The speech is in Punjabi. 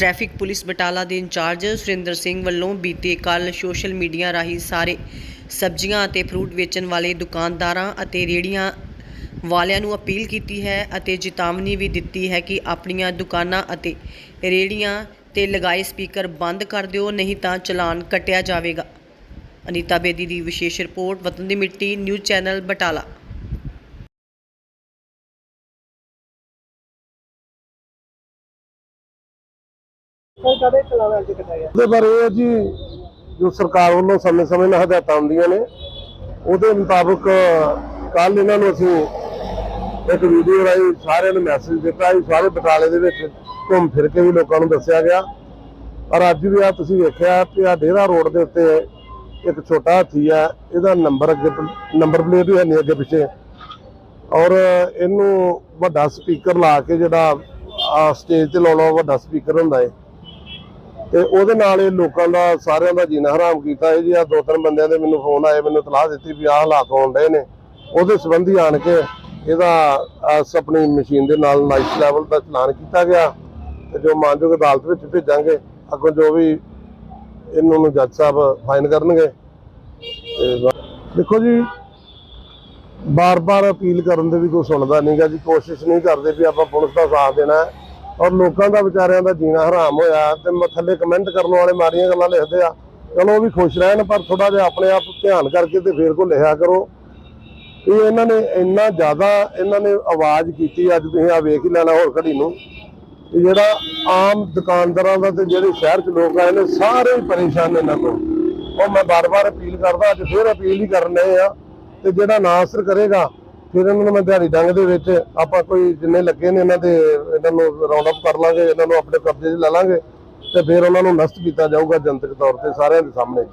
ਟ੍ਰੈਫਿਕ ਪੁਲਿਸ ਬਟਾਲਾ ਦੇ ਇੰਚਾਰਜ ਸੁਰਿੰਦਰ ਸਿੰਘ ਵੱਲੋਂ ਬੀਤੇ ਕੱਲ ਸੋਸ਼ਲ ਮੀਡੀਆ ਰਾਹੀਂ ਸਾਰੇ ਸਬਜ਼ੀਆਂ ਅਤੇ ਫਰੂਟ ਵੇਚਣ ਵਾਲੇ ਦੁਕਾਨਦਾਰਾਂ ਅਤੇ ਰੇਹੜੀਆਂ ਵਾਲਿਆਂ ਨੂੰ ਅਪੀਲ ਕੀਤੀ ਹੈ ਅਤੇ ਚੇਤਾਵਨੀ ਵੀ ਦਿੱਤੀ ਹੈ ਕਿ ਆਪਣੀਆਂ ਦੁਕਾਨਾਂ ਅਤੇ ਰੇਹੜੀਆਂ ਤੇ ਲਗਾਏ ਸਪੀਕਰ ਬੰਦ ਕਰ ਦਿਓ, ਨਹੀਂ ਤਾਂ ਚਲਾਨ ਕੱਟਿਆ ਜਾਵੇਗਾ। ਅਨੀਤਾ ਬੇਦੀ ਦੀ ਵਿਸ਼ੇਸ਼ ਰਿਪੋਰਟ, ਵਤਨ ਦੀ ਮਿੱਟੀ, ਨਿਊਜ਼ ਚੈਨਲ ਬਟਾਲਾ। ਕਦੇ ਚਲਾਣਾ ਅੱਜ ਕਟਾਇਆ ਉਹਦੇ ਬਾਰੇ ਇਹ ਹੈ ਜੀ, ਜੋ ਸਰਕਾਰ ਵੱਲੋਂ ਸਮੇਂ-ਸਮੇਂ ਨਾਲ ਹਦਾਇਤਾਂ ਆਉਂਦੀਆਂ ਨੇ, ਉਹਦੇ ਮੁਤਾਬਕ ਕੱਲ ਇਹਨਾਂ ਨੂੰ ਅਸੀਂ ਇੱਕ ਵੀਡੀਓ ਰਾਹੀਂ ਸਾਰਿਆਂ ਨੂੰ ਮੈਸੇਜ ਦਿੱਤਾ ਜੀ, ਸਾਰੇ ਬਟਾਲੇ ਦੇ ਵਿੱਚ ਘੁੰਮ ਫਿਰ ਕੇ ਵੀ ਲੋਕਾਂ ਨੂੰ ਦੱਸਿਆ ਗਿਆ। ਔਰ ਅੱਜ ਵੀ ਆ ਤੁਸੀਂ ਵੇਖਿਆ ਕਿ ਆ ਡੇਰਾ ਰੋਡ ਦੇ ਉੱਤੇ ਇੱਕ ਛੋਟਾ ਹਾਥੀ ਆ ਇਹਦਾ ਨੰਬਰ ਅੱਗੇ ਨੰਬਰ ਪਲੇਟ ਵੀ ਹੈ ਨਹੀਂ ਅੱਗੇ ਪਿੱਛੇ। ਔਰ ਇਹਨੂੰ ਵੱਡਾ ਸਪੀਕਰ ਲਾ ਕੇ ਜਿਹੜਾ ਆ ਸਟੇਜ ਤੇ ਲਾਉਣਾ ਵੱਡਾ ਸਪੀਕਰ ਹੁੰਦਾ ਹੈ। ਤੇ ਉਹਦੇ ਨਾਲ ਇਹ ਲੋਕਾਂ ਦਾ, ਸਾਰਿਆਂ ਦਾ ਜੀਣਾ ਹਰਾਮ ਕੀਤਾ। ਇਹ ਜੀ ਆ ਦੋ ਤਿੰਨ ਬੰਦਿਆਂ ਦੇ ਮੈਨੂੰ ਫੋਨ ਆਏ, ਮੈਨੂੰ ਤਲਾਹ ਦਿੱਤੀ ਵੀ ਆਹ ਹਾਲਾਤ ਹੋਣ ਰਹੇ ਨੇ। ਉਹਦੇ ਸੰਬੰਧੀ ਆਣ ਕੇ ਇਹਦਾ ਆਪਣੀ ਮਸ਼ੀਨ ਦੇ ਨਾਲ ਨਾਈਸ ਲੈਵਲ ਦਾ ਚਲਾਨ ਕੀਤਾ ਗਿਆ। ਤੇ ਜੋ ਮਾਨਯੋਗ ਅਦਾਲਤ ਵਿੱਚ ਭੇਜਾਂਗੇ, ਅੱਗੋਂ ਜੋ ਵੀ ਇਹਨਾਂ ਨੂੰ ਜੱਜ ਸਾਹਿਬ ਫਾਈਨ ਕਰਨਗੇ। ਦੇਖੋ ਜੀ, ਬਾਰ-ਬਾਰ ਅਪੀਲ ਕਰਨ ਦੇ ਵੀ ਕੋਈ ਸੁਣਦਾ ਨਹੀਂਗਾ ਜੀ, ਕੋਸ਼ਿਸ਼ ਨਹੀਂ ਕਰਦੇ ਵੀ ਆਪਾਂ ਪੁਲਿਸ ਦਾ ਸਾਥ ਦੇਣਾ। ਹੈ ਔਰ ਲੋਕਾਂ ਦਾ ਵਿਚਾਰਿਆਂ ਦਾ ਜੀਣਾ ਹਰਾਮ ਹੋਇਆ ਤੇ ਮ- ਥੱਲੇ ਕਮੈਂਟ ਕਰਨ ਵਾਲੇ ਮਾੜੀਆਂ ਗੱਲਾਂ ਲਿਖਦੇ ਆ। ਚਲੋ ਉਹ ਵੀ ਖੁਸ਼ ਰਹਿਣ, ਪਰ ਥੋੜਾ ਜਿਹਾ ਆਪਣੇ ਆਪ ਧਿਆਨ ਕਰਕੇ ਤੇ ਫੇਰ ਕੋ ਲਿਖਿਆ ਕਰੋ। ਇਹ ਇਹਨਾਂ ਨੇ ਇੰਨਾ ਜ਼ਿਆਦਾ ਇਹਨਾਂ ਨੇ ਆਵਾਜ਼ ਕੀਤੀ, ਅੱਜ ਤੁਸੀਂ ਆ ਵੇਖ ਹੀ ਲੈਣਾ ਹੋਰ ਘੜੀ ਨੂੰ। ਕਿ ਜਿਹੜਾ ਆਮ ਦੁਕਾਨਦਾਰਾਂ ਦਾ ਤੇ ਜਿਹੜੇ ਸ਼ਹਿਰ 'ਚ ਲੋਕ ਆਏ ਨੇ, ਸਾਰੇ ਹੀ ਪਰੇਸ਼ਾਨ ਨੇ ਇਹਨਾਂ ਤੋਂ ਉਹ ਮੈਂ ਬਾਰ-ਬਾਰ ਅਪੀਲ ਕਰਦਾ, ਅੱਜ ਫੇਰ ਅਪੀਲ ਹੀ ਕਰਨ ਡਏ ਆ। ਤੇ ਜਿਹੜਾ ਨਾ ਅਸਰ ਕਰੇਗਾ ਫਿਰ ਇਹਨਾਂ ਨੂੰ ਮੈਂ ਦਿਹਾੜੀ ਡੰਗ ਦੇ ਵਿੱਚ ਆਪਾਂ ਕੋਈ ਜਿੰਨੇ ਲੱਗੇ ਨੇ ਇਹਨਾਂ ਦੇ, ਇਹਨਾਂ ਨੂੰ ਰਾਉਂਡ ਅਪ ਕਰ ਲਾਂਗੇ, ਇਹਨਾਂ ਨੂੰ ਆਪਣੇ ਕਬਜ਼ੇ 'ਚ ਲੈ ਲਾਂਗੇ ਤੇ ਫਿਰ ਉਹਨਾਂ ਨੂੰ ਨਸ਼ਟ ਕੀਤਾ ਜਾਊਗਾ ਜਨਤਕ ਤੌਰ ਤੇ ਸਾਰਿਆਂ ਦੇ ਸਾਹਮਣੇ।